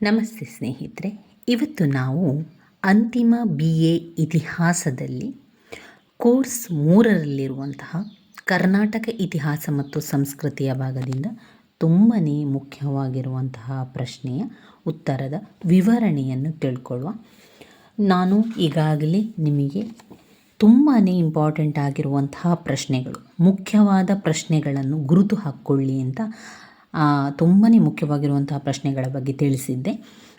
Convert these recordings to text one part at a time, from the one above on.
ನಮಸ್ತೆ ಸ್ನೇಹಿತರೆ, ಇವತ್ತು ನಾವು ಅಂತಿಮ ಬಿ ಎ ಇತಿಹಾಸದಲ್ಲಿ ಕೋರ್ಸ್ ಮೂರರಲ್ಲಿರುವಂತಹ ಕರ್ನಾಟಕ ಇತಿಹಾಸ ಮತ್ತು ಸಂಸ್ಕೃತಿಯ ಭಾಗದಿಂದ ತುಂಬಾ ಮುಖ್ಯವಾಗಿರುವಂತಹ ಪ್ರಶ್ನೆಯ ಉತ್ತರದ ವಿವರಣೆಯನ್ನು ತಿಳ್ಕೊಳ್ಳುವ. ನಾನು ಈಗಾಗಲೇ ನಿಮಗೆ ತುಂಬಾ ಇಂಪಾರ್ಟೆಂಟ್ ಆಗಿರುವಂತಹ ಪ್ರಶ್ನೆಗಳು, ಮುಖ್ಯವಾದ ಪ್ರಶ್ನೆಗಳನ್ನು ಗುರುತು ಹಾಕ್ಕೊಳ್ಳಿ ಅಂತ ತುಂಬಾ ಮುಖ್ಯವಾಗಿರುವಂತಹ ಪ್ರಶ್ನೆಗಳ ಬಗ್ಗೆ ತಿಳಿಸಿದ್ದೆ.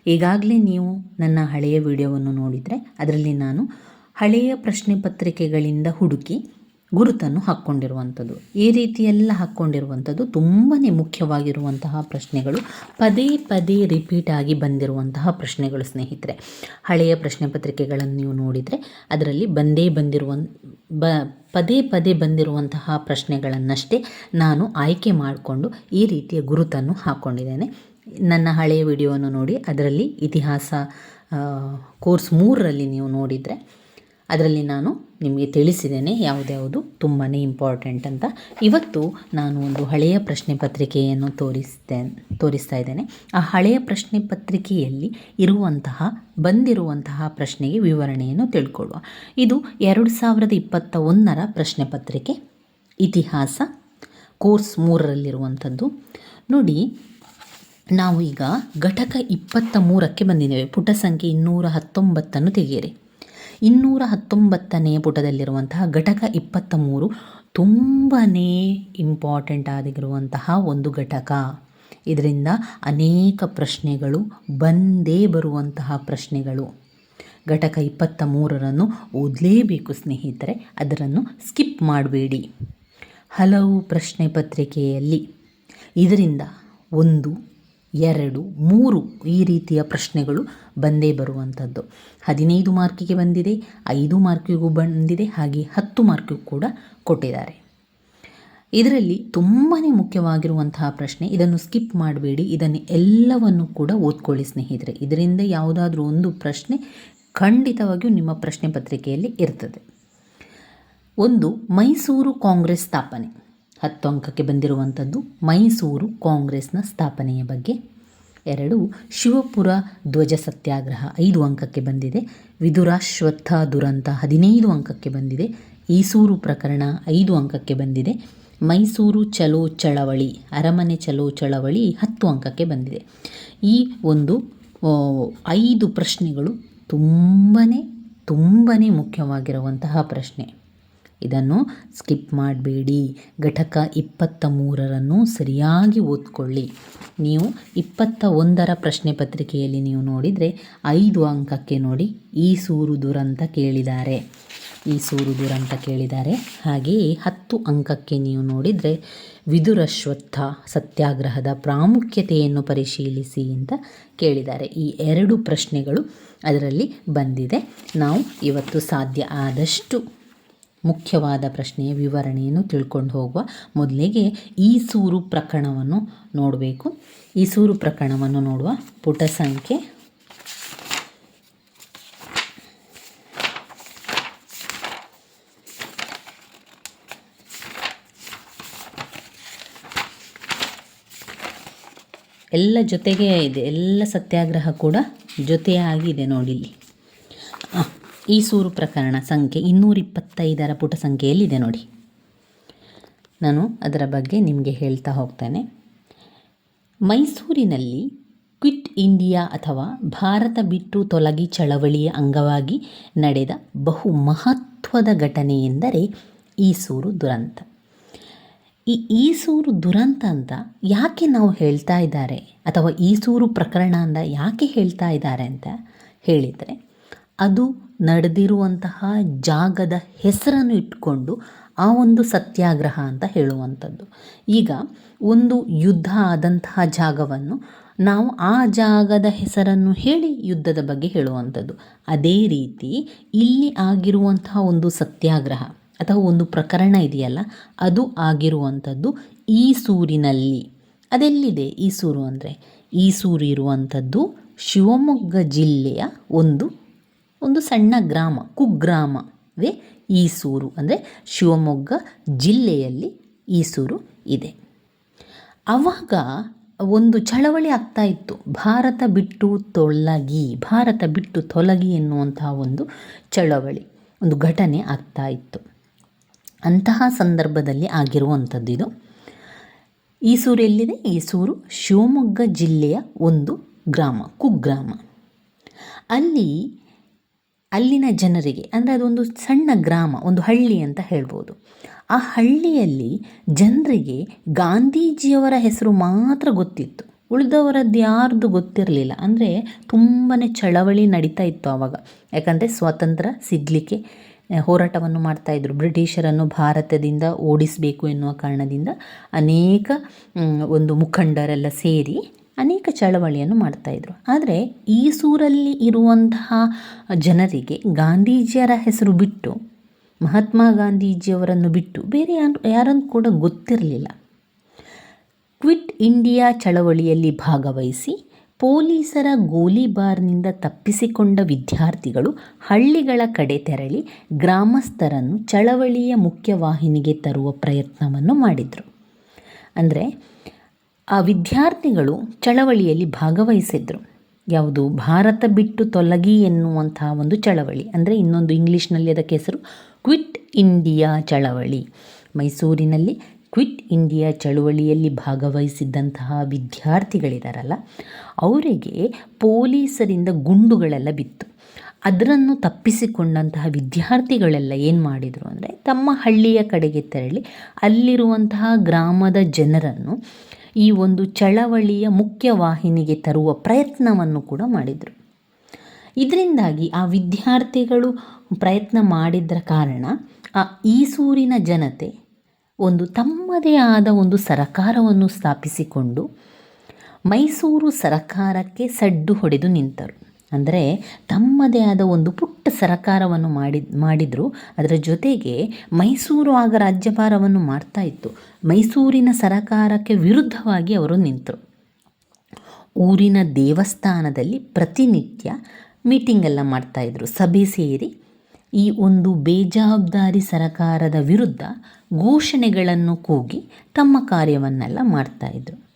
ಈಗಾಗಲೇ ನೀವು ನನ್ನ ಹಳೆಯ ವಿಡಿಯೋವನ್ನು ನೋಡಿದರೆ ಅದರಲ್ಲಿ ನಾನು ಹಳೆಯ ಪ್ರಶ್ನೆ ಪತ್ರಿಕೆಗಳಿಂದ ಹುಡುಕಿ ಗುರುತನ್ನು ಹಾಕ್ಕೊಂಡಿರುವಂಥದ್ದು. ಈ ರೀತಿಯೆಲ್ಲ ಹಾಕ್ಕೊಂಡಿರುವಂಥದ್ದು ತುಂಬಾ ಮುಖ್ಯವಾಗಿರುವಂತಹ ಪ್ರಶ್ನೆಗಳು, ಪದೇ ಪದೇ ರಿಪೀಟ್ ಆಗಿ ಬಂದಿರುವಂತಹ ಪ್ರಶ್ನೆಗಳು ಸ್ನೇಹಿತರೆ. ಹಳೆಯ ಪ್ರಶ್ನೆ ಪತ್ರಿಕೆಗಳನ್ನು ನೀವು ನೋಡಿದರೆ ಅದರಲ್ಲಿ ಬಂದೇ ಬಂದಿರುವ ಬ, ಪದೇ ಪದೇ ಬಂದಿರುವಂತಹ ಪ್ರಶ್ನೆಗಳನ್ನಷ್ಟೇ ನಾನು ಆಯ್ಕೆ ಮಾಡಿಕೊಂಡು ಈ ರೀತಿಯ ಗುರುತನ್ನು ಹಾಕ್ಕೊಂಡಿದ್ದೇನೆ. ನನ್ನ ಹಳೆಯ ವಿಡಿಯೋವನ್ನು ನೋಡಿ, ಅದರಲ್ಲಿ ಇತಿಹಾಸ ಕೋರ್ಸ್ ಮೂರರಲ್ಲಿ ನೀವು ನೋಡಿದರೆ ಅದರಲ್ಲಿ ನಾನು ನಿಮಗೆ ತಿಳಿಸಿದ್ದೇನೆ ಯಾವುದ್ಯಾವುದು ತುಂಬಾ ಇಂಪಾರ್ಟೆಂಟ್ ಅಂತ. ಇವತ್ತು ನಾನು ಒಂದು ಹಳೆಯ ಪ್ರಶ್ನೆ ಪತ್ರಿಕೆಯನ್ನು ತೋರಿಸ್ತೆ ತೋರಿಸ್ತಾ ಇದ್ದೇನೆ. ಆ ಹಳೆಯ ಪ್ರಶ್ನೆ ಪತ್ರಿಕೆಯಲ್ಲಿ ಇರುವಂತಹ, ಬಂದಿರುವಂತಹ ಪ್ರಶ್ನೆಗೆ ವಿವರಣೆಯನ್ನು ತಿಳ್ಕೊಳ್ಳುವ. ಇದು ಎರಡು ಸಾವಿರದ ಇಪ್ಪತ್ತ ಒಂದರ ಪ್ರಶ್ನೆ ಪತ್ರಿಕೆ. ಇತಿಹಾಸ, ಕೋರ್ಸ್ ಮೂರರಲ್ಲಿರುವಂಥದ್ದು. ನೋಡಿ, ನಾವು ಈಗ ಘಟಕ ಇಪ್ಪತ್ತ ಮೂರಕ್ಕೆ ಬಂದಿದ್ದೇವೆ. ಪುಟ ಸಂಖ್ಯೆ ಇನ್ನೂರ ಹತ್ತೊಂಬತ್ತನ್ನು ತೆಗೆಯಿರಿ. ಇನ್ನೂರ ಹತ್ತೊಂಬತ್ತನೇ ಪುಟದಲ್ಲಿರುವಂತಹ ಘಟಕ ಇಪ್ಪತ್ತ ಮೂರು ತುಂಬಾ ಇಂಪಾರ್ಟೆಂಟ್ ಆಗಿರುವಂತಹ ಒಂದು ಘಟಕ. ಇದರಿಂದ ಅನೇಕ ಪ್ರಶ್ನೆಗಳು ಬಂದೇ ಬರುವಂತಹ ಪ್ರಶ್ನೆಗಳು. ಘಟಕ ಇಪ್ಪತ್ತ ಮೂರರನ್ನು ಓದಲೇಬೇಕು ಸ್ನೇಹಿತರೆ, ಅದರನ್ನು ಸ್ಕಿಪ್ ಮಾಡಬೇಡಿ. ಹಲವು ಪ್ರಶ್ನೆ ಪತ್ರಿಕೆಯಲ್ಲಿ ಇದರಿಂದ ಒಂದು ಎರಡು, ಮೂರು ಈ ರೀತಿಯ ಪ್ರಶ್ನೆಗಳು ಬಂದೇ ಬರುವಂಥದ್ದು. ಹದಿನೈದು ಮಾರ್ಕಿಗೆ ಬಂದಿದೆ, ಐದು ಮಾರ್ಕಿಗೂ ಬಂದಿದೆ, ಹಾಗೆ ಹತ್ತು ಮಾರ್ಕಿಗೂ ಕೂಡ ಕೊಟ್ಟಿದ್ದಾರೆ. ಇದರಲ್ಲಿ ತುಂಬಾ ಮುಖ್ಯವಾಗಿರುವಂತಹ ಪ್ರಶ್ನೆ, ಇದನ್ನು ಸ್ಕಿಪ್ ಮಾಡಬೇಡಿ, ಇದನ್ನು ಎಲ್ಲವನ್ನು ಕೂಡ ಓದ್ಕೊಳ್ಳಿ ಸ್ನೇಹಿತರೆ. ಇದರಿಂದ ಯಾವುದಾದ್ರೂ ಒಂದು ಪ್ರಶ್ನೆ ಖಂಡಿತವಾಗಿಯೂ ನಿಮ್ಮ ಪ್ರಶ್ನೆ ಪತ್ರಿಕೆಯಲ್ಲಿ ಇರ್ತದೆ. ಒಂದು, ಮೈಸೂರು ಕಾಂಗ್ರೆಸ್ ಸ್ಥಾಪನೆ. ಹತ್ತು ಅಂಕಕ್ಕೆ ಬಂದಿರುವಂಥದ್ದು ಮೈಸೂರು ಕಾಂಗ್ರೆಸ್ನ ಸ್ಥಾಪನೆಯ ಬಗ್ಗೆ. ಎರಡು, ಶಿವಪುರ ಧ್ವಜ ಸತ್ಯಾಗ್ರಹ ಐದು ಅಂಕಕ್ಕೆ ಬಂದಿದೆ. ವಿದುರಾಶ್ವತ್ಥ ದುರಂತ ಹದಿನೈದು ಅಂಕಕ್ಕೆ ಬಂದಿದೆ. ಈಸೂರು ಪ್ರಕರಣ ಐದು ಅಂಕಕ್ಕೆ ಬಂದಿದೆ. ಮೈಸೂರು ಚಲೋ ಚಳವಳಿ, ಅರಮನೆ ಚಲೋ ಚಳವಳಿ ಹತ್ತು ಅಂಕಕ್ಕೆ ಬಂದಿದೆ. ಈ ಒಂದು ಐದು ಪ್ರಶ್ನೆಗಳು ತುಂಬಾ ತುಂಬನೇ ಮುಖ್ಯವಾಗಿರುವಂತಹ ಪ್ರಶ್ನೆ. ಇದನ್ನು ಸ್ಕಿಪ್ ಮಾಡಬೇಡಿ. ಘಟಕ ಇಪ್ಪತ್ತ ಮೂರರನ್ನು ಸರಿಯಾಗಿ ಓದ್ಕೊಳ್ಳಿ. ನೀವು ಇಪ್ಪತ್ತ ಒಂದರ ಪ್ರಶ್ನೆ ಪತ್ರಿಕೆಯಲ್ಲಿ ನೀವು ನೋಡಿದರೆ ಐದು ಅಂಕಕ್ಕೆ ನೋಡಿ ಈ ಸೂರು ದುರಂತ ಕೇಳಿದ್ದಾರೆ. ಈ ಸೂರು ದುರಂತ ಕೇಳಿದ್ದಾರೆ. ಹಾಗೆಯೇ ಹತ್ತು ಅಂಕಕ್ಕೆ ನೀವು ನೋಡಿದರೆ ವಿದುರಶ್ವತ್ಥ ಸತ್ಯಾಗ್ರಹದ ಪ್ರಾಮುಖ್ಯತೆಯನ್ನು ಪರಿಶೀಲಿಸಿ ಅಂತ ಕೇಳಿದ್ದಾರೆ. ಈ ಎರಡು ಪ್ರಶ್ನೆಗಳು ಅದರಲ್ಲಿ ಬಂದಿದೆ. ನಾವು ಇವತ್ತು ಸಾಧ್ಯ ಆದಷ್ಟು ಮುಖ್ಯವಾದ ಪ್ರಶ್ನೆಯ ವಿವರಣೆಯನ್ನು ತಿಳ್ಕೊಂಡು ಹೋಗುವ ಮೊದಲಿಗೆ ಈ ಸೂರು ಪ್ರಕರಣವನ್ನು ನೋಡಬೇಕು. ಈ ಸೂರು ಪ್ರಕರಣವನ್ನು ನೋಡುವ ಪುಟ ಸಂಖ್ಯೆ. ಎಲ್ಲ ಜೊತೆಗೆ ಇದೆ. ಎಲ್ಲ ಸತ್ಯಾಗ್ರಹ ಕೂಡ ಜೊತೆಯಾಗಿದೆ ನೋಡಿ ಇಲ್ಲಿ. ಈ ಸೂರು ಪ್ರಕರಣ ಸಂಖ್ಯೆ ಇನ್ನೂರಿಪ್ಪತ್ತೈದರ ಪುಟ ಸಂಖ್ಯೆಯಲ್ಲಿದೆ ನೋಡಿ. ನಾನು ಅದರ ಬಗ್ಗೆ ನಿಮಗೆ ಹೇಳ್ತಾ ಹೋಗ್ತೇನೆ. ಮೈಸೂರಿನಲ್ಲಿ ಕ್ವಿಟ್ ಇಂಡಿಯಾ ಅಥವಾ ಭಾರತ ಬಿಟ್ಟು ತೊಲಗಿ ಚಳವಳಿಯ ಅಂಗವಾಗಿ ನಡೆದ ಬಹು ಮಹತ್ವದ ಘಟನೆ ಎಂದರೆ ಈಸೂರು ದುರಂತ. ಈ ಈಸೂರು ದುರಂತ ಅಂತ ಯಾಕೆ ನಾವು ಹೇಳ್ತಾ ಇದ್ದಾರೆ? ಅಥವಾ ಈಸೂರು ಪ್ರಕರಣ ಅಂತ ಯಾಕೆ ಹೇಳ್ತಾ ಇದ್ದಾರೆ ಅಂತ ಹೇಳಿದರೆ, ಅದು ನಡೆದಿರುವಂತಹ ಜಾಗದ ಹೆಸರನ್ನು ಇಟ್ಕೊಂಡು ಆ ಒಂದು ಸತ್ಯಾಗ್ರಹ ಅಂತ ಹೇಳುವಂಥದ್ದು. ಈಗ ಒಂದು ಯುದ್ಧ ಆದಂತಹ ಜಾಗವನ್ನು ನಾವು ಆ ಜಾಗದ ಹೆಸರನ್ನು ಹೇಳಿ ಯುದ್ಧದ ಬಗ್ಗೆ ಹೇಳುವಂಥದ್ದು. ಅದೇ ರೀತಿ ಇಲ್ಲಿ ಆಗಿರುವಂತಹ ಒಂದು ಸತ್ಯಾಗ್ರಹ ಅಥವಾ ಒಂದು ಪ್ರಕರಣ ಇದೆಯಲ್ಲ, ಅದು ಆಗಿರುವಂಥದ್ದು ಈ ಸೂರಿನಲ್ಲಿ ಅದೆಲ್ಲಿದೆ ಈ ಸೂರು ಅಂದರೆ? ಈ ಸೂರು ಇರುವಂಥದ್ದು ಶಿವಮೊಗ್ಗ ಜಿಲ್ಲೆಯ ಒಂದು ಒಂದು ಸಣ್ಣ ಗ್ರಾಮ, ಕುಗ್ರಾಮವೇ ಈಸೂರು. ಅಂದರೆ ಶಿವಮೊಗ್ಗ ಜಿಲ್ಲೆಯಲ್ಲಿ ಈಸೂರು ಇದೆ. ಆವಾಗ ಒಂದು ಚಳವಳಿ ಆಗ್ತಾ ಇತ್ತು. ಭಾರತ ಬಿಟ್ಟು ತೊಲಗಿ ಭಾರತ ಬಿಟ್ಟು ತೊಲಗಿ ಎನ್ನುವಂತಹ ಒಂದು ಚಳವಳಿ, ಒಂದು ಘಟನೆ ಆಗ್ತಾ ಇತ್ತು. ಅಂತಹ ಸಂದರ್ಭದಲ್ಲಿ ಆಗಿರುವಂಥದ್ದು ಇದು. ಈಸೂರು ಎಲ್ಲಿದೆ? ಈಸೂರು ಶಿವಮೊಗ್ಗ ಜಿಲ್ಲೆಯ ಒಂದು ಗ್ರಾಮ, ಕುಗ್ರಾಮ. ಅಲ್ಲಿ ಅಲ್ಲಿನ ಜನರಿಗೆ, ಅಂದರೆ ಅದೊಂದು ಸಣ್ಣ ಗ್ರಾಮ, ಒಂದು ಹಳ್ಳಿ ಅಂತ ಹೇಳ್ಬೋದು. ಆ ಹಳ್ಳಿಯಲ್ಲಿ ಜನರಿಗೆ ಗಾಂಧೀಜಿಯವರ ಹೆಸರು ಮಾತ್ರ ಗೊತ್ತಿತ್ತು. ಉಳಿದವರದ್ದು ಯಾರ್ದು ಗೊತ್ತಿರಲಿಲ್ಲ. ಅಂದರೆ ತುಂಬಾ ಚಳವಳಿ ನಡೀತಾ ಇತ್ತು ಆವಾಗ ಯಾಕಂದರೆ ಸ್ವಾತಂತ್ರ್ಯ ಸಿಗಲಿಕ್ಕೆ ಹೋರಾಟವನ್ನು ಮಾಡ್ತಾಯಿದ್ರು ಬ್ರಿಟಿಷರನ್ನು ಭಾರತದಿಂದ ಓಡಿಸಬೇಕು ಎನ್ನುವ ಕಾರಣದಿಂದ ಅನೇಕ ಒಂದು ಮುಖಂಡರೆಲ್ಲ ಸೇರಿ ಅನೇಕ ಚಳವಳಿಯನ್ನು ಮಾಡ್ತಾಯಿದ್ರು ಆದರೆ ಈ ಸೂರಲ್ಲಿ ಇರುವಂತಹ ಜನರಿಗೆ ಗಾಂಧೀಜಿಯರ ಹೆಸರು ಬಿಟ್ಟು, ಮಹಾತ್ಮ ಗಾಂಧೀಜಿಯವರನ್ನು ಬಿಟ್ಟು ಬೇರೆ ಯಾರು ಯಾರನ್ನು ಕೂಡ ಗೊತ್ತಿರಲಿಲ್ಲ. ಕ್ವಿಟ್ ಇಂಡಿಯಾ ಚಳವಳಿಯಲ್ಲಿ ಭಾಗವಹಿಸಿ ಪೊಲೀಸರ ಗೋಲಿಬಾರ್ನಿಂದ ತಪ್ಪಿಸಿಕೊಂಡ ವಿದ್ಯಾರ್ಥಿಗಳು ಹಳ್ಳಿಗಳ ಕಡೆ ತೆರಳಿ ಗ್ರಾಮಸ್ಥರನ್ನು ಚಳವಳಿಯ ಮುಖ್ಯವಾಹಿನಿಗೆ ತರುವ ಪ್ರಯತ್ನವನ್ನು ಮಾಡಿದರು. ಅಂದರೆ ಆ ವಿದ್ಯಾರ್ಥಿಗಳು ಚಳವಳಿಯಲ್ಲಿ ಭಾಗವಹಿಸಿದ್ರು. ಯಾವುದು? ಭಾರತ ಬಿಟ್ಟು ತೊಲಗಿ ಎನ್ನುವಂತಹ ಒಂದು ಚಳವಳಿ. ಅಂದರೆ ಇನ್ನೊಂದು ಇಂಗ್ಲೀಷ್ನಲ್ಲಿ ಅದಕ್ಕೆ ಹೆಸರು ಕ್ವಿಟ್ ಇಂಡಿಯಾ ಚಳವಳಿ. ಮೈಸೂರಿನಲ್ಲಿ ಕ್ವಿಟ್ ಇಂಡಿಯಾ ಚಳುವಳಿಯಲ್ಲಿ ಭಾಗವಹಿಸಿದ್ದಂತಹ ವಿದ್ಯಾರ್ಥಿಗಳಿದಾರಲ್ಲ, ಅವರಿಗೆ ಪೊಲೀಸರಿಂದ ಗುಂಡುಗಳೆಲ್ಲ ಬಿತ್ತು. ಅದರನ್ನು ತಪ್ಪಿಸಿಕೊಂಡಂತಹ ವಿದ್ಯಾರ್ಥಿಗಳೆಲ್ಲ ಏನು ಮಾಡಿದರು ಅಂದರೆ ತಮ್ಮ ಹಳ್ಳಿಯ ಕಡೆಗೆ ತೆರಳಿ ಅಲ್ಲಿರುವಂತಹ ಗ್ರಾಮದ ಜನರನ್ನು ಈ ಒಂದು ಚಳವಳಿಯ ಮುಖ್ಯವಾಹಿನಿಗೆ ತರುವ ಪ್ರಯತ್ನವನ್ನು ಕೂಡ ಮಾಡಿದರು. ಇದರಿಂದಾಗಿ ಆ ವಿದ್ಯಾರ್ಥಿಗಳು ಪ್ರಯತ್ನ ಮಾಡಿದ್ದರ ಕಾರಣ ಆ ಈಸೂರಿನ ಜನತೆ ಒಂದು ತಮ್ಮದೇ ಆದ ಒಂದು ಸರಕಾರವನ್ನು ಸ್ಥಾಪಿಸಿಕೊಂಡು ಮೈಸೂರು ಸರಕಾರಕ್ಕೆ ಸಡ್ಡು ಹೊಡೆದು ನಿಂತರು. ಅಂದರೆ ತಮ್ಮದೇ ಆದ ಒಂದು ಪುಟ್ಟ ಸರಕಾರವನ್ನು ಮಾಡಿ ಮಾಡಿದರು. ಅದರ ಜೊತೆಗೆ ಮೈಸೂರು ಆಗ ರಾಜ್ಯಭಾರವನ್ನು ಮಾಡ್ತಾ ಇತ್ತು. ಮೈಸೂರಿನ ಸರಕಾರಕ್ಕೆ ವಿರುದ್ಧವಾಗಿ ಅವರು ನಿಂತರು. ಊರಿನ ದೇವಸ್ಥಾನದಲ್ಲಿ ಪ್ರತಿನಿತ್ಯ ಮೀಟಿಂಗೆಲ್ಲ ಮಾಡ್ತಾಯಿದ್ರು ಸಭೆ ಸೇರಿ ಈ ಒಂದು ಬೇಜವಾಬ್ದಾರಿ ಸರಕಾರದ ವಿರುದ್ಧ ಘೋಷಣೆಗಳನ್ನು ಕೂಗಿ ತಮ್ಮ ಕಾರ್ಯವನ್ನೆಲ್ಲ ಮಾಡ್ತಾಯಿದ್ರು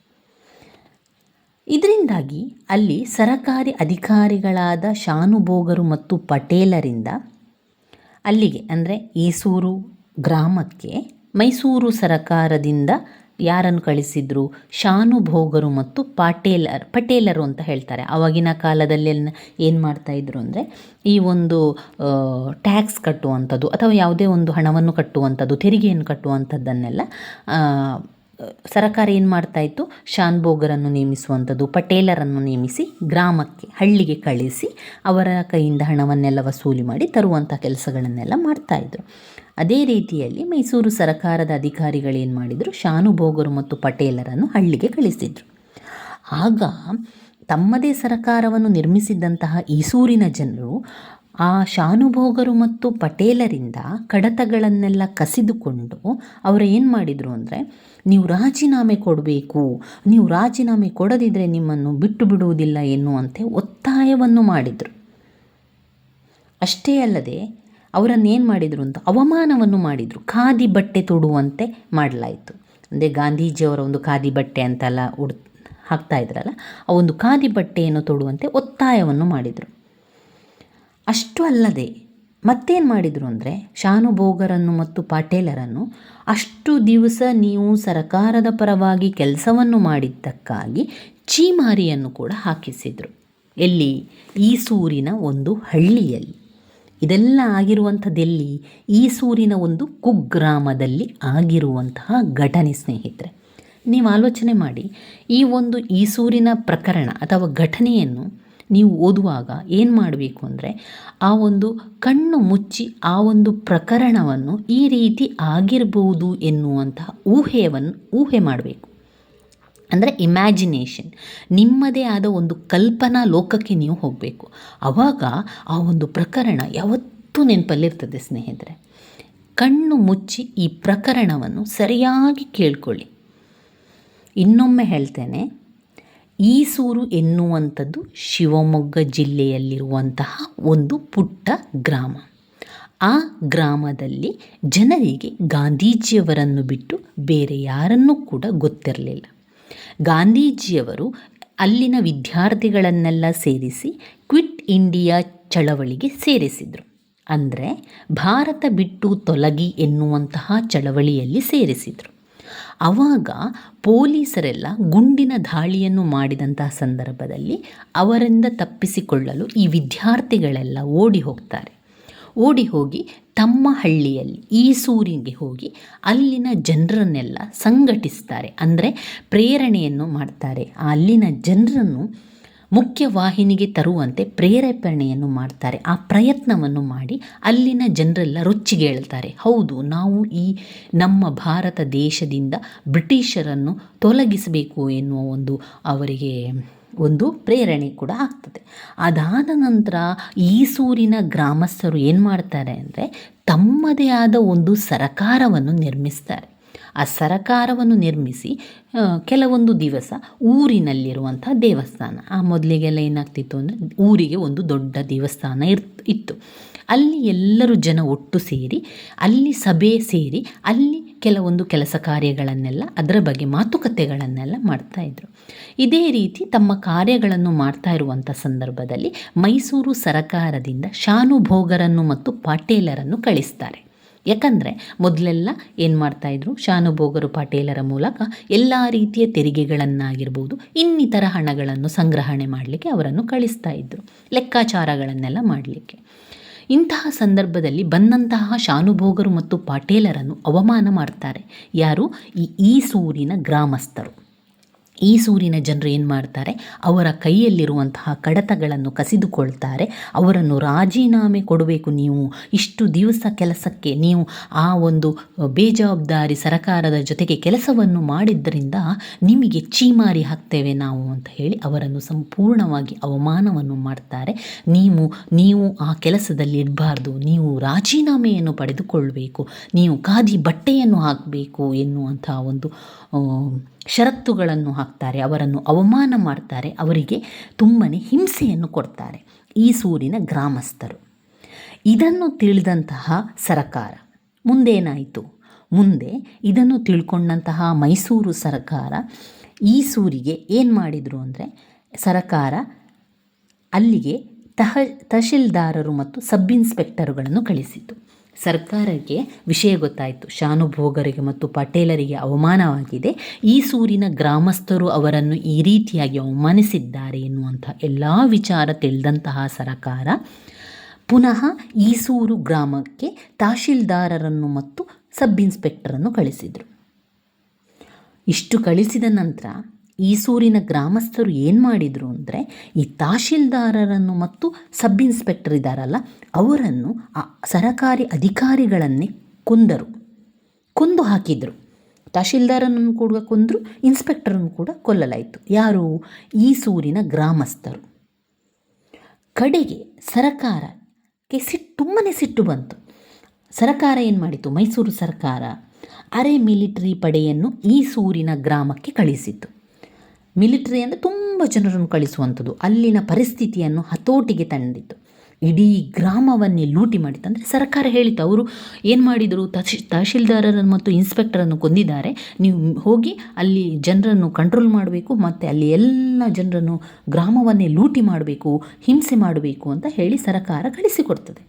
ಇದರಿಂದಾಗಿ ಅಲ್ಲಿ ಸರಕಾರಿ ಅಧಿಕಾರಿಗಳಾದ ಶಾನುಭೋಗರು ಮತ್ತು ಪಟೇಲರಿಂದ ಅಲ್ಲಿಗೆ, ಅಂದರೆ ಈಸೂರು ಗ್ರಾಮಕ್ಕೆ, ಮೈಸೂರು ಸರಕಾರದಿಂದ ಯಾರನ್ನು ಕಳಿಸಿದ್ರು? ಶಾನುಭೋಗರು ಮತ್ತು ಪಾಟೇಲರ್, ಪಟೇಲರು ಅಂತ ಹೇಳ್ತಾರೆ. ಆವಾಗಿನ ಕಾಲದಲ್ಲಿ ಏನು ಮಾಡ್ತಾಯಿದ್ರು ಅಂದರೆ ಈ ಒಂದು ಟ್ಯಾಕ್ಸ್ ಕಟ್ಟುವಂಥದ್ದು ಅಥವಾ ಯಾವುದೇ ಒಂದು ಹಣವನ್ನು ಕಟ್ಟುವಂಥದ್ದು, ತೆರಿಗೆಯನ್ನು ಕಟ್ಟುವಂಥದ್ದನ್ನೆಲ್ಲ ಸರಕಾರ ಏನು ಮಾಡ್ತಾಯಿತ್ತು ಶಾನ್ಭೋಗರನ್ನು ನೇಮಿಸುವಂಥದ್ದು, ಪಟೇಲರನ್ನು ನೇಮಿಸಿ ಗ್ರಾಮಕ್ಕೆ, ಹಳ್ಳಿಗೆ ಕಳಿಸಿ ಅವರ ಕೈಯಿಂದ ಹಣವನ್ನೆಲ್ಲ ವಸೂಲಿ ಮಾಡಿ ತರುವಂಥ ಕೆಲಸಗಳನ್ನೆಲ್ಲ ಮಾಡ್ತಾಯಿದ್ರು ಅದೇ ರೀತಿಯಲ್ಲಿ ಮೈಸೂರು ಸರಕಾರದ ಅಧಿಕಾರಿಗಳು ಏನು ಮಾಡಿದರು? ಶಾನುಭೋಗರು ಮತ್ತು ಪಟೇಲರನ್ನು ಹಳ್ಳಿಗೆ ಕಳಿಸಿದರು. ಆಗ ತಮ್ಮದೇ ಸರಕಾರವನ್ನು ನಿರ್ಮಿಸಿದ್ದಂತಹ ಈಸೂರಿನ ಜನರು ಆ ಶಾನುಭೋಗರು ಮತ್ತು ಪಟೇಲರಿಂದ ಕಡತಗಳನ್ನೆಲ್ಲ ಕಸಿದುಕೊಂಡು ಅವರು ಏನು ಮಾಡಿದರು ಅಂದರೆ, ನೀವು ರಾಜೀನಾಮೆ ಕೊಡಬೇಕು, ನೀವು ರಾಜೀನಾಮೆ ಕೊಡದಿದ್ದರೆ ನಿಮ್ಮನ್ನು ಬಿಟ್ಟು ಬಿಡುವುದಿಲ್ಲ ಎನ್ನುವಂತೆ ಒತ್ತಾಯವನ್ನು ಮಾಡಿದರು. ಅಷ್ಟೇ ಅಲ್ಲದೆ ಅವರನ್ನು ಏನು ಮಾಡಿದರು ಅಂತ ಅವಮಾನವನ್ನು ಮಾಡಿದರು. ಖಾದಿ ಬಟ್ಟೆ ತೊಡುವಂತೆ ಮಾಡಲಾಯಿತು. ಅಂದರೆ ಗಾಂಧೀಜಿಯವರ ಒಂದು ಖಾದಿ ಬಟ್ಟೆ ಅಂತೆಲ್ಲ ಉಡ್ ಹಾಕ್ತಾ ಇದ್ರಲ್ಲ, ಆ ಒಂದು ಖಾದಿ ಬಟ್ಟೆಯನ್ನು ತೊಡುವಂತೆ ಒತ್ತಾಯವನ್ನು ಮಾಡಿದರು. ಅಷ್ಟು ಅಲ್ಲದೆ ಮತ್ತೇನು ಮಾಡಿದರು ಅಂದರೆ ಶಾನುಭೋಗರನ್ನು ಮತ್ತು ಪಾಟೇಲರನ್ನು ಅಷ್ಟು ದಿವಸ ನೀವು ಸರಕಾರದ ಪರವಾಗಿ ಕೆಲಸವನ್ನು ಮಾಡಿದ್ದಕ್ಕಾಗಿ ಚೀಮಾರಿಯನ್ನು ಕೂಡ ಹಾಕಿಸಿದರು. ಎಲ್ಲಿ? ಈಸೂರಿನ ಒಂದು ಹಳ್ಳಿಯಲ್ಲಿ. ಇದೆಲ್ಲ ಆಗಿರುವಂಥದ್ದೆಲ್ಲಿ? ಈಸೂರಿನ ಒಂದು ಕುಗ್ರಾಮದಲ್ಲಿ ಆಗಿರುವಂತಹ ಘಟನೆ ಸ್ನೇಹಿತರೆ. ನೀವು ಆಲೋಚನೆ ಮಾಡಿ, ಈ ಒಂದು ಈಸೂರಿನ ಪ್ರಕರಣ ಅಥವಾ ಘಟನೆಯನ್ನು ನೀವು ಓದುವಾಗ ಏನು ಮಾಡಬೇಕು ಅಂದರೆ ಆ ಒಂದು ಕಣ್ಣು ಮುಚ್ಚಿ ಆ ಒಂದು ಪ್ರಕರಣವನ್ನು ಈ ರೀತಿ ಆಗಿರ್ಬೋದು ಎನ್ನುವಂತಹ ಊಹೆಯನ್ನು ಊಹೆ ಮಾಡಬೇಕು. ಅಂದರೆ ಇಮ್ಯಾಜಿನೇಷನ್ ನಿಮ್ಮದೇ ಆದ ಒಂದು ಕಲ್ಪನಾ ಲೋಕಕ್ಕೆ ನೀವು ಹೋಗಬೇಕು. ಆವಾಗ ಆ ಒಂದು ಪ್ರಕರಣ ಯಾವತ್ತೂ ನೆನಪಲ್ಲಿರ್ತದೆ ಸ್ನೇಹಿತರೆ. ಕಣ್ಣು ಮುಚ್ಚಿ ಈ ಪ್ರಕರಣವನ್ನು ಸರಿಯಾಗಿ ಕೇಳ್ಕೊಳ್ಳಿ. ಇನ್ನೊಮ್ಮೆ ಹೇಳ್ತೇನೆ ಈಸೂರು ಎನ್ನುವಂಥದ್ದು ಶಿವಮೊಗ್ಗ ಜಿಲ್ಲೆಯಲ್ಲಿರುವಂತಹ ಒಂದು ಪುಟ್ಟ ಗ್ರಾಮ. ಆ ಗ್ರಾಮದಲ್ಲಿ ಜನರಿಗೆ ಗಾಂಧೀಜಿಯವರನ್ನು ಬಿಟ್ಟು ಬೇರೆ ಯಾರನ್ನೂ ಕೂಡ ಗೊತ್ತಿರಲಿಲ್ಲ. ಗಾಂಧೀಜಿಯವರು ಅಲ್ಲಿನ ವಿದ್ಯಾರ್ಥಿಗಳನ್ನೆಲ್ಲ ಸೇರಿಸಿ ಕ್ವಿಟ್ ಇಂಡಿಯಾ ಚಳವಳಿಗೆ ಸೇರಿಸಿದರು. ಅಂದರೆ ಭಾರತ ಬಿಟ್ಟು ತೊಲಗಿ ಎನ್ನುವಂತಹ ಚಳವಳಿಯಲ್ಲಿ ಸೇರಿಸಿದರು. ಆವಾಗ ಪೊಲೀಸರೆಲ್ಲ ಗುಂಡಿನ ದಾಳಿಯನ್ನು ಮಾಡಿದಂತಹ ಸಂದರ್ಭದಲ್ಲಿ ಅವರಿಂದ ತಪ್ಪಿಸಿಕೊಳ್ಳಲು ಈ ವಿದ್ಯಾರ್ಥಿಗಳೆಲ್ಲ ಓಡಿ ಹೋಗ್ತಾರೆ. ಓಡಿ ಹೋಗಿ ತಮ್ಮ ಹಳ್ಳಿಯಲ್ಲಿ ಈಸೂರಿಗೆ ಹೋಗಿ ಅಲ್ಲಿನ ಜನರನ್ನೆಲ್ಲ ಸಂಘಟಿಸ್ತಾರೆ. ಅಂದರೆ ಪ್ರೇರಣೆಯನ್ನು ಮಾಡ್ತಾರೆ. ಅಲ್ಲಿನ ಜನರನ್ನು ಮುಖ್ಯವಾಹಿನಿಗೆ ತರುವಂತೆ ಪ್ರೇರೇಪಣೆಯನ್ನು ಮಾಡ್ತಾರೆ. ಆ ಪ್ರಯತ್ನವನ್ನು ಮಾಡಿ ಅಲ್ಲಿನ ಜನರೆಲ್ಲ ರೊಚ್ಚಿಗೆ ಹೇಳ್ತಾರೆ. ಹೌದು, ನಾವು ಈ ನಮ್ಮ ಭಾರತ ದೇಶದಿಂದ ಬ್ರಿಟಿಷರನ್ನು ತೊಲಗಿಸಬೇಕು ಎನ್ನುವ ಒಂದು ಅವರಿಗೆ ಒಂದು ಪ್ರೇರಣೆ ಕೂಡ ಆಗ್ತದೆ. ಅದಾದ ನಂತರ ಈಸೂರಿನ ಗ್ರಾಮಸ್ಥರು ಏನು ಮಾಡ್ತಾರೆ ಅಂದರೆ ತಮ್ಮದೇ ಆದ ಒಂದು ಸರಕಾರವನ್ನು ನಿರ್ಮಿಸ್ತಾರೆ. ಆ ಸರಕಾರವನ್ನು ನಿರ್ಮಿಸಿ ಕೆಲವೊಂದು ದಿವಸ ಊರಿನಲ್ಲಿರುವಂಥ ದೇವಸ್ಥಾನ. ಆ ಮೊದಲಿಗೆಲ್ಲ ಏನಾಗ್ತಿತ್ತು ಅಂದರೆ ಊರಿಗೆ ಒಂದು ದೊಡ್ಡ ದೇವಸ್ಥಾನ ಇತ್ತು. ಅಲ್ಲಿ ಎಲ್ಲರೂ ಜನ ಒಟ್ಟು ಸೇರಿ, ಅಲ್ಲಿ ಸಭೆ ಸೇರಿ, ಅಲ್ಲಿ ಕೆಲವೊಂದು ಕೆಲಸ ಕಾರ್ಯಗಳನ್ನೆಲ್ಲ, ಅದರ ಬಗ್ಗೆ ಮಾತುಕತೆಗಳನ್ನೆಲ್ಲ ಮಾಡ್ತಾಯಿದ್ರು ಇದೇ ರೀತಿ ತಮ್ಮ ಕಾರ್ಯಗಳನ್ನು ಮಾಡ್ತಾ ಇರುವಂಥ ಸಂದರ್ಭದಲ್ಲಿ ಮೈಸೂರು ಸರಕಾರದಿಂದ ಶಾನುಭೋಗರನ್ನು ಮತ್ತು ಪಾಟೇಲರನ್ನು ಕಳಿಸ್ತಾರೆ. ಯಾಕಂದರೆ ಮೊದಲೆಲ್ಲ ಏನು ಮಾಡ್ತಾಯಿದ್ರು ಶಾನುಭೋಗರು ಪಾಟೇಲರ ಮೂಲಕ ಎಲ್ಲ ರೀತಿಯ ತೆರಿಗೆಗಳನ್ನಾಗಿರ್ಬೋದು, ಇನ್ನಿತರ ಹಣಗಳನ್ನು ಸಂಗ್ರಹಣೆ ಮಾಡಲಿಕ್ಕೆ ಅವರನ್ನು ಕಳಿಸ್ತಾ ಇದ್ದರು ಲೆಕ್ಕಾಚಾರಗಳನ್ನೆಲ್ಲ ಮಾಡಲಿಕ್ಕೆ. ಇಂತಹ ಸಂದರ್ಭದಲ್ಲಿ ಬಂದಂತಹ ಶಾನುಭೋಗರು ಮತ್ತು ಪಾಟೇಲರನ್ನು ಅವಮಾನ ಮಾಡ್ತಾರೆ. ಯಾರು? ಈ ಈಸೂರಿನ ಗ್ರಾಮಸ್ಥರು. ಈ ಸೂರಿನ ಜನರು ಏನು ಮಾಡ್ತಾರೆ? ಅವರ ಕೈಯಲ್ಲಿರುವಂತಹ ಕಡತಗಳನ್ನು ಕಸಿದುಕೊಳ್ತಾರೆ. ಅವರನ್ನು ರಾಜೀನಾಮೆ ಕೊಡಬೇಕು ನೀವು. ಇಷ್ಟು ದಿವಸ ಕೆಲಸಕ್ಕೆ ನೀವು ಆ ಒಂದು ಬೇಜವಾಬ್ದಾರಿ ಸರಕಾರದ ಜೊತೆಗೆ ಕೆಲಸವನ್ನು ಮಾಡಿದ್ದರಿಂದ ನಿಮಗೆ ಚೀಮಾರಿ ಹಾಕ್ತೇವೆ ನಾವು ಅಂತ ಹೇಳಿ ಅವರನ್ನು ಸಂಪೂರ್ಣವಾಗಿ ಅವಮಾನವನ್ನು ಮಾಡ್ತಾರೆ. ನೀವು ನೀವು ಆ ಕೆಲಸದಲ್ಲಿ ಇರಬಾರ್ದು. ನೀವು ರಾಜೀನಾಮೆಯನ್ನು ಪಡೆದುಕೊಳ್ಬೇಕು. ನೀವು ಖಾದಿ ಬಟ್ಟೆಯನ್ನು ಹಾಕಬೇಕು ಎನ್ನುವಂತಹ ಒಂದು ಷರತ್ತುಗಳನ್ನು ಹಾಕ್ತಾರೆ, ಅವರನ್ನು ಅವಮಾನ ಮಾಡ್ತಾರೆ, ಅವರಿಗೆ ತುಂಬಾ ಹಿಂಸೆಯನ್ನು ಕೊಡ್ತಾರೆ ಈ ಸೂರಿನ ಗ್ರಾಮಸ್ಥರು. ಇದನ್ನು ತಿಳಿದಂತಹ ಸರಕಾರ, ಮುಂದೇನಾಯಿತು? ಮುಂದೆ ಇದನ್ನು ತಿಳ್ಕೊಂಡಂತಹ ಮೈಸೂರು ಸರಕಾರ ಈ ಸೂರಿಗೆ ಏನು ಮಾಡಿದರು ಅಂದರೆ, ಸರಕಾರ ಅಲ್ಲಿಗೆ ತಹ, ತಹಶೀಲ್ದಾರರು ಮತ್ತು ಸಬ್ ಇನ್ಸ್ಪೆಕ್ಟರುಗಳನ್ನು ಕಳಿಸಿತು ಸರ್ಕಾರಕ್ಕೆ ವಿಷಯ ಗೊತ್ತಾಯಿತು. ಶಾನುಭೋಗರಿಗೆ ಮತ್ತು ಪಟೇಲರಿಗೆ ಅವಮಾನವಾಗಿದೆ. ಈ ಸೂರಿನ ಗ್ರಾಮಸ್ಥರು ಅವರನ್ನು ಈ ರೀತಿಯಾಗಿ ಅವಮಾನಿಸಿದ್ದಾರೆ ಎನ್ನುವಂಥ ಎಲ್ಲ ವಿಚಾರ ತಿಳಿದಂತಹ ಸರಕಾರ. ಪುನಃ ಈಸೂರು ಗ್ರಾಮಕ್ಕೆ ತಹಶೀಲ್ದಾರರನ್ನು ಮತ್ತು ಸಬ್ ಇನ್ಸ್ಪೆಕ್ಟರನ್ನು ಕಳಿಸಿದರು. ಇಷ್ಟು ಕಳಿಸಿದ ನಂತರ ಈಸೂರಿನ ಗ್ರಾಮಸ್ಥರು ಏನು ಮಾಡಿದರು ಅಂದರೆ, ಈ ತಹಶೀಲ್ದಾರರನ್ನು ಮತ್ತು ಸಬ್ ಇನ್ಸ್ಪೆಕ್ಟರ್ ಇದ್ದಾರಲ್ಲ ಅವರನ್ನು ಆ ಸರಕಾರಿ ಅಧಿಕಾರಿಗಳನ್ನೇ ಕೊಂದರು, ಕೊಂದು ಹಾಕಿದರು. ತಹಶೀಲ್ದಾರನನ್ನು ಕೂಡ ಕೊಂದರು, ಇನ್ಸ್ಪೆಕ್ಟರನ್ನು ಕೂಡ ಕೊಲ್ಲಲಾಯಿತು. ಯಾರು? ಈಸೂರಿನ ಗ್ರಾಮಸ್ಥರು. ಕಡೆಗೆ ಸರಕಾರಕ್ಕೆ ಸಿಟ್ಟು ತುಂಬಾ ಸಿಟ್ಟು ಬಂತು. ಸರಕಾರ ಏನು ಮಾಡಿತು? ಮೈಸೂರು ಸರ್ಕಾರ ಅರೆ ಮಿಲಿಟರಿ ಪಡೆಯನ್ನು ಈ ಗ್ರಾಮಕ್ಕೆ ಕಳಿಸಿತು ಮಿಲಿಟರಿ ಅಂದರೆ ತುಂಬ ಜನರನ್ನು ಕಳಿಸುವಂಥದ್ದು. ಅಲ್ಲಿನ ಪರಿಸ್ಥಿತಿಯನ್ನು ಹತೋಟಿಗೆ ತಂದಿತ್ತು. ಇಡೀ ಗ್ರಾಮವನ್ನೇ ಲೂಟಿ ಮಾಡಿತ್ತು. ಅಂದರೆ ಸರ್ಕಾರ ಹೇಳಿತು ಅವರು ಏನು ಮಾಡಿದರು? ತಹಶಿ, ತಹಶೀಲ್ದಾರರನ್ನು ಮತ್ತು ಇನ್ಸ್ಪೆಕ್ಟರನ್ನು ಕೊಂದಿದ್ದಾರೆ. ನೀವು ಹೋಗಿ ಅಲ್ಲಿ ಜನರನ್ನು ಕಂಟ್ರೋಲ್ ಮಾಡಬೇಕು ಮತ್ತು ಅಲ್ಲಿ ಎಲ್ಲ ಜನರನ್ನು ಗ್ರಾಮವನ್ನೇ ಲೂಟಿ ಮಾಡಬೇಕು, ಹಿಂಸೆ ಮಾಡಬೇಕು ಅಂತ ಹೇಳಿ ಸರ್ಕಾರ ಕಳಿಸಿಕೊಡ್ತದೆ.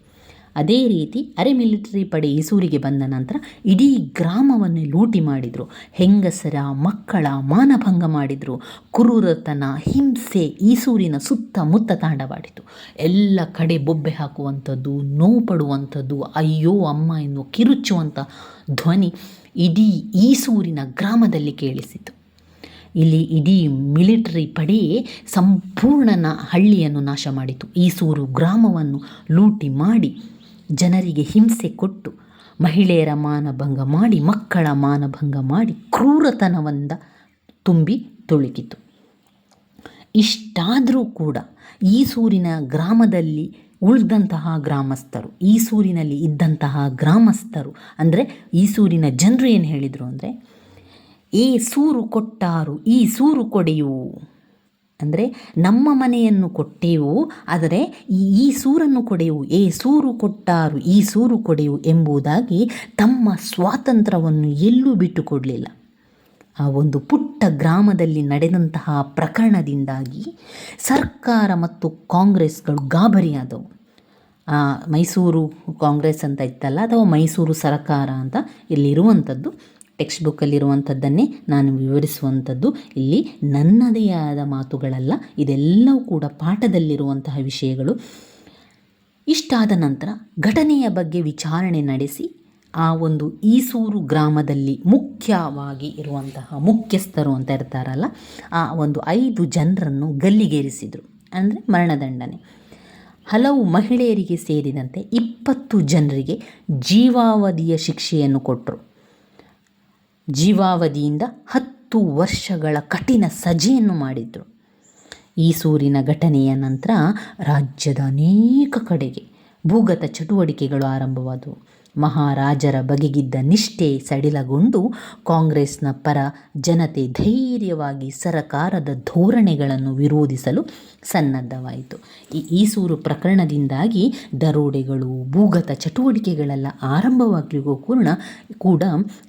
ಅದೇ ರೀತಿ ಅರೆ ಮಿಲಿಟರಿ ಪಡೆ ಈಸೂರಿಗೆ ಬಂದ ನಂತರ ಇಡೀ ಗ್ರಾಮವನ್ನೇ ಲೂಟಿ ಮಾಡಿದರು. ಹೆಂಗಸರ, ಮಕ್ಕಳ ಮಾನಭಂಗ ಮಾಡಿದರು. ಕುರುರತನ, ಹಿಂಸೆ ಈಸೂರಿನ ಸುತ್ತಮುತ್ತ ತಾಂಡವಾಡಿತು. ಎಲ್ಲ ಕಡೆ ಬೊಬ್ಬೆ ಹಾಕುವಂಥದ್ದು, ನೋವು ಪಡುವಂಥದ್ದು, ಅಯ್ಯೋ, ಅಮ್ಮ ಎನ್ನುವ ಕಿರುಚುವಂಥ ಧ್ವನಿ ಇಡೀ ಈಸೂರಿನ ಗ್ರಾಮದಲ್ಲಿ ಕೇಳಿಸಿತು. ಇಲ್ಲಿ ಇಡೀ ಮಿಲಿಟರಿ ಪಡೆಯೇ ಸಂಪೂರ್ಣನ ಹಳ್ಳಿಯನ್ನು ನಾಶ ಮಾಡಿತು. ಈಸೂರು ಗ್ರಾಮವನ್ನು ಲೂಟಿ ಮಾಡಿ ಜನರಿಗೆ ಹಿಂಸೆ ಕೊಟ್ಟು ಮಹಿಳೆಯರ ಮಾನಭಂಗ ಮಾಡಿ, ಮಕ್ಕಳ ಮಾನಭಂಗ ಮಾಡಿ ಕ್ರೂರತನವಂದ ತುಂಬಿ ತುಳುಕಿತು. ಇಷ್ಟಾದರೂ ಕೂಡ ಈ ಸೂರಿನ ಗ್ರಾಮದಲ್ಲಿ ಉಳಿದಂತಹ ಗ್ರಾಮಸ್ಥರು ಈ ಸೂರಿನಲ್ಲಿ ಇದ್ದಂತಹ ಗ್ರಾಮಸ್ಥರು, ಅಂದರೆ ಈ ಸೂರಿನ ಜನರು ಏನು ಹೇಳಿದರು ಅಂದರೆ, ಏ ಸೂರು ಕೊಟ್ಟಾರು, ಈ ಸೂರು ಕೊಡೆಯು ಅಂದರೆ ನಮ್ಮ ಮನೆಯನ್ನು ಕೊಟ್ಟೆವು, ಆದರೆ ಈ ಸೂರನ್ನು ಕೊಡೆವು, ಏ ಸೂರು ಕೊಟ್ಟಾರು, ಈ ಸೂರು ಕೊಡೆಯು ಎಂಬುದಾಗಿ ತಮ್ಮ ಸ್ವಾತಂತ್ರ್ಯವನ್ನು ಎಲ್ಲೂ ಬಿಟ್ಟುಕೊಡಲಿಲ್ಲ ಆ ಒಂದು ಪುಟ್ಟ ಗ್ರಾಮದಲ್ಲಿ ನಡೆದಂತಹ ಪ್ರಕರಣದಿಂದಾಗಿ ಸರ್ಕಾರ ಮತ್ತು ಕಾಂಗ್ರೆಸ್ಗಳು ಗಾಬರಿಯಾದವು. ಮೈಸೂರು ಕಾಂಗ್ರೆಸ್ ಅಂತ ಇತ್ತಲ್ಲ, ಅಥವಾ ಮೈಸೂರು ಸರಕಾರ ಅಂತ ಇಲ್ಲಿರುವಂಥದ್ದು ಟೆಕ್ಸ್ಟ್ ಬುಕ್ಕಲ್ಲಿರುವಂಥದ್ದನ್ನೇ ನಾನು ವಿವರಿಸುವಂಥದ್ದು. ಇಲ್ಲಿ ನನ್ನದೇ ಆದ ಮಾತುಗಳಲ್ಲ, ಇದೆಲ್ಲವೂ ಕೂಡ ಪಾಠದಲ್ಲಿರುವಂತಹ ವಿಷಯಗಳು. ಇಷ್ಟಾದ ನಂತರ ಘಟನೆಯ ಬಗ್ಗೆ ವಿಚಾರಣೆ ನಡೆಸಿ, ಆ ಒಂದು ಈಸೂರು ಗ್ರಾಮದಲ್ಲಿ ಮುಖ್ಯವಾಗಿ ಇರುವಂತಹ ಮುಖ್ಯಸ್ಥರು ಅಂತ ಇರ್ತಾರಲ್ಲ, ಆ ಒಂದು ಐದು ಜನರನ್ನು ಗಲ್ಲಿಗೇರಿಸಿದರು. ಅಂದರೆ ಮರಣದಂಡನೆ. ಹಲವು ಮಹಿಳೆಯರಿಗೆ ಸೇರಿದಂತೆ ಇಪ್ಪತ್ತು ಜನರಿಗೆ ಜೀವಾವಧಿಯ ಶಿಕ್ಷೆಯನ್ನು ಕೊಟ್ಟರು ಜೀವಾವಧಿಯಿಂದ ಹತ್ತು ವರ್ಷಗಳ ಕಠಿಣ ಸಜೆಯನ್ನು ಮಾಡಿದ್ರು. ಈ ಸೂರಿನ ಘಟನೆಯ ನಂತರ ರಾಜ್ಯದ ಅನೇಕ ಕಡೆಗೆ ಭೂಗತ ಚಟುವಟಿಕೆಗಳು ಆರಂಭವಾದವು. ಮಹಾರಾಜರ ಬಗೆಗಿದ್ದ ನಿಷ್ಠೆ ಸಡಿಲಗೊಂಡು ಕಾಂಗ್ರೆಸ್ನ ಪರ ಜನತೆ ಧೈರ್ಯವಾಗಿ ಸರಕಾರದ ಧೋರಣೆಗಳನ್ನು ವಿರೋಧಿಸಲು ಸನ್ನದ್ಧವಾಯಿತು. ಈ ಈಸೂರು ಪ್ರಕರಣದಿಂದಾಗಿ ದರೋಡೆಗಳು, ಭೂಗತ ಚಟುವಟಿಕೆಗಳೆಲ್ಲ ಆರಂಭವಾಗಲಿಗೂ ಕೂಡ ಕೂಡ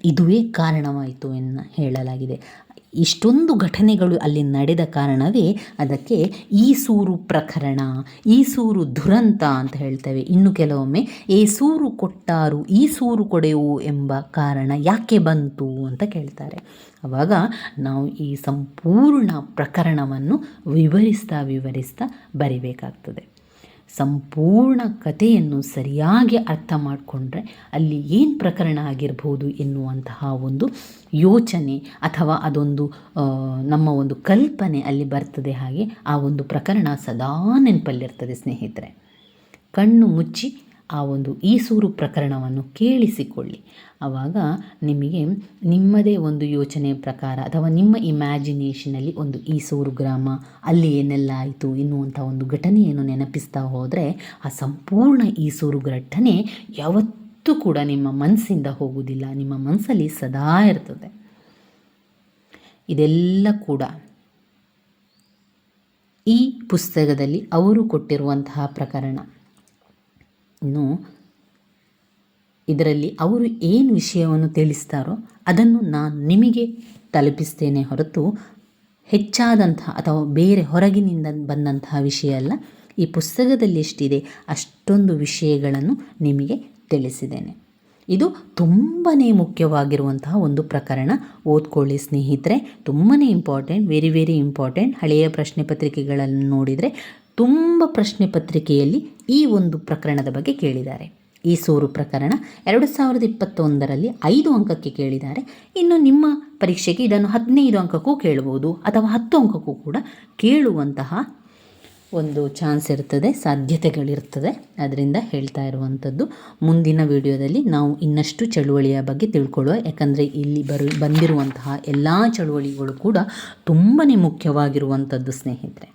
ಇದುವೇ ಕಾರಣವಾಯಿತು ಎನ್ನ ಹೇಳಲಾಗಿದೆ. ಇಷ್ಟೊಂದು ಘಟನೆಗಳು ಅಲ್ಲಿ ನಡೆದ ಕಾರಣವೇ ಅದಕ್ಕೆ ಈಸೂರು ಪ್ರಕರಣ, ಈಸೂರು ದುರಂತ ಅಂತ ಹೇಳ್ತೇವೆ. ಇನ್ನು ಕೆಲವೊಮ್ಮೆ ಏ ಸೂರು ಕೊಟ್ಟಾರು, ಈ ಸೂರು ಕೊಡೆವು ಎಂಬ ಕಾರಣ ಯಾಕೆ ಬಂತು ಅಂತ ಕೇಳ್ತಾರೆ. ಆವಾಗ ನಾವು ಈ ಸಂಪೂರ್ಣ ಪ್ರಕರಣವನ್ನು ವಿವರಿಸ್ತಾ ವಿವರಿಸ್ತಾ ಬರಿಬೇಕಾಗ್ತದೆ. ಸಂಪೂರ್ಣ ಕಥೆಯನ್ನು ಸರಿಯಾಗಿ ಅರ್ಥ ಮಾಡಿಕೊಂಡ್ರೆ ಅಲ್ಲಿ ಏನು ಪ್ರಕರಣ ಆಗಿರ್ಬೋದು ಎನ್ನುವಂತಹ ಒಂದು ಯೋಚನೆ ಅಥವಾ ಅದೊಂದು ನಮ್ಮ ಒಂದು ಕಲ್ಪನೆ ಅಲ್ಲಿ ಬರ್ತದೆ ಹಾಗೆ ಆ ಒಂದು ಪ್ರಕರಣ ಸದಾ ನೆನಪಲ್ಲಿರ್ತದೆ ಸ್ನೇಹಿತರೆ. ಕಣ್ಣು ಮುಚ್ಚಿ ಆ ಒಂದು ಈಸೂರು ಪ್ರಕರಣವನ್ನು ಕೇಳಿಸಿಕೊಳ್ಳಿ. ಆವಾಗ ನಿಮಗೆ ನಿಮ್ಮದೇ ಒಂದು ಯೋಚನೆ ಪ್ರಕಾರ ಅಥವಾ ನಿಮ್ಮ ಇಮ್ಯಾಜಿನೇಷನಲ್ಲಿ ಒಂದು ಈಸೂರು ಗ್ರಾಮ ಅಲ್ಲಿ ಏನೆಲ್ಲ ಆಯಿತು, ಎನ್ನುವಂಥ ಒಂದು ಘಟನೆಯನ್ನು ನೆನಪಿಸ್ತಾ ಹೋದರೆ ಆ ಸಂಪೂರ್ಣ ಈಸೂರು ಘಟನೆ ಯಾವತ್ತೂ ಕೂಡ ನಿಮ್ಮ ಮನಸ್ಸಿಂದ ಹೋಗುವುದಿಲ್ಲ, ನಿಮ್ಮ ಮನಸ್ಸಲ್ಲಿ ಸದಾ ಇರ್ತದೆ. ಇದೆಲ್ಲ ಕೂಡ ಈ ಪುಸ್ತಕದಲ್ಲಿ ಅವರು ಕೊಟ್ಟಿರುವಂತಹ ಪ್ರಕರಣ. ಇನ್ನು ಇದರಲ್ಲಿ ಅವರು ಏನು ವಿಷಯವನ್ನು ತಿಳಿಸ್ತಾರೋ ಅದನ್ನು ನಾನು ನಿಮಗೆ ತಲುಪಿಸ್ತೇನೆ ಹೊರತು ಹೆಚ್ಚಾದಂತಹ ಅಥವಾ ಬೇರೆ ಹೊರಗಿನಿಂದ ಬಂದಂತಹ ವಿಷಯ ಅಲ್ಲ, ಈ ಪುಸ್ತಕದಲ್ಲಿ ಎಷ್ಟಿದೆ ಅಷ್ಟೊಂದು ವಿಷಯಗಳನ್ನು ನಿಮಗೆ ತಿಳಿಸಿದ್ದೇನೆ. ಇದು ತುಂಬಾ ಮುಖ್ಯವಾಗಿರುವಂತಹ ಒಂದು ಪ್ರಕರಣ. ಓದ್ಕೊಳ್ಳಿ ಸ್ನೇಹಿತರೆ ತುಂಬಾ ಇಂಪಾರ್ಟೆಂಟ್ ವೆರಿ ವೆರಿ ಇಂಪಾರ್ಟೆಂಟ್ ಹಳೆಯ ಪ್ರಶ್ನೆ ಪತ್ರಿಕೆಗಳನ್ನು ನೋಡಿದರೆ ತುಂಬ ಪ್ರಶ್ನೆ ಪತ್ರಿಕೆಯಲ್ಲಿ ಈ ಒಂದು ಪ್ರಕರಣದ ಬಗ್ಗೆ ಕೇಳಿದ್ದಾರೆ. ಈ ಸೂರು ಪ್ರಕರಣ ಎರಡು ಸಾವಿರದ ಇಪ್ಪತ್ತೊಂದರಲ್ಲಿ ಐದು ಅಂಕಕ್ಕೆ ಕೇಳಿದ್ದಾರೆ. ಇನ್ನು ನಿಮ್ಮ ಪರೀಕ್ಷೆಗೆ ಇದನ್ನು ಹದಿನೈದು ಅಂಕಕ್ಕೂ ಕೇಳಬಹುದು ಅಥವಾ ಹತ್ತು ಅಂಕಕ್ಕೂ ಕೂಡ ಕೇಳುವಂತಹ ಒಂದು ಚಾನ್ಸ್ ಇರ್ತದೆ, ಸಾಧ್ಯತೆಗಳಿರ್ತದೆ. ಅದರಿಂದ ಹೇಳ್ತಾ ಇರುವಂಥದ್ದು, ಮುಂದಿನ ವಿಡಿಯೋದಲ್ಲಿ ನಾವು ಇನ್ನಷ್ಟು ಚಳುವಳಿಯ ಬಗ್ಗೆ ತಿಳ್ಕೊಳ್ಳುವ. ಯಾಕಂದರೆ ಇಲ್ಲಿ ಬರು, ಬಂದಿರುವಂತಹ ಎಲ್ಲ ಚಳುವಳಿಗಳು ಕೂಡ ತುಂಬಾ ಮುಖ್ಯವಾಗಿರುವಂಥದ್ದು ಸ್ನೇಹಿತರೆ.